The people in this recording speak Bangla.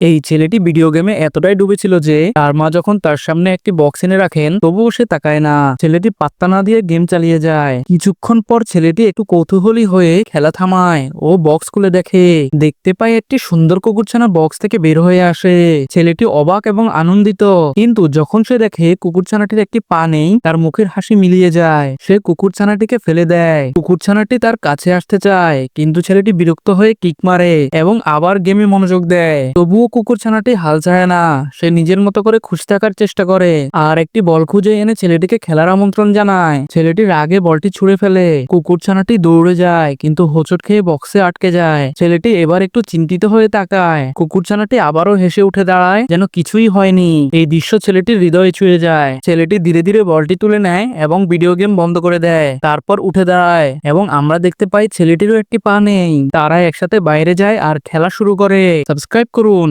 এই ছেলেটি ভিডিও গেমে এতটাই ডুবেছিল যে তার মা যখন তার সামনে একটি বক্স এনে রাখেন, তবুও সে তাকায় না। ছেলেটি পাত্তা না দিয়ে গেম চালিয়ে যায়। কিছুক্ষণ পর ছেলেটি একটু কৌতূহলী হয়ে খেলা থামায় ও বক্স খুলে দেখে। দেখতে পায় একটি সুন্দর কুকুরছানা বক্স থেকে বের হয়ে আসে। ছেলেটি অবাক এবং আনন্দিত। কিন্তু যখন সে দেখে কুকুরছানাটির একটি পা নেই, তার মুখের হাসি মিলিয়ে যায়। সে কুকুরছানাটিকে ফেলে দেয়। কুকুরছানাটি তার কাছে আসতে চায়, কিন্তু ছেলেটি বিরক্ত হয়ে কিক মারে এবং আবার গেমে মনোযোগ দেয়। তবুও কুকুরছানাটি হাল ছাড়ে না। সে নিজের মতো করে খুশি থাকার চেষ্টা করে। আর একটি বল খুঁজে এনে ছেলেটিকে খেলার আমন্ত্রণ জানায়। ছেলেটি রাগে বলটি ছুঁড়ে ফেলে। কুকুরছানাটি দৌড়ে যায়, কিন্তু হোঁচট খেয়ে বক্সে আটকে যায়। ছেলেটি এবার একটু চিন্তিত হয়ে তাকায়। কুকুরছানাটি আবারও হেসে উঠে দাঁড়ায়, যেন কিছুই হয়নি। এই দৃশ্য ছেলেটির হৃদয়ে ছুঁয়ে যায়। ছেলেটি ধীরে ধীরে বলটি তুলে নেয় এবং ভিডিও গেম বন্ধ করে দেয়। তারপর উঠে দাঁড়ায় এবং আমরা দেখতে পাই ছেলেটিরও একটি পা নেই। তারা একসাথে বাইরে যায় আর খেলা শুরু করে। সাবস্ক্রাইব করুন।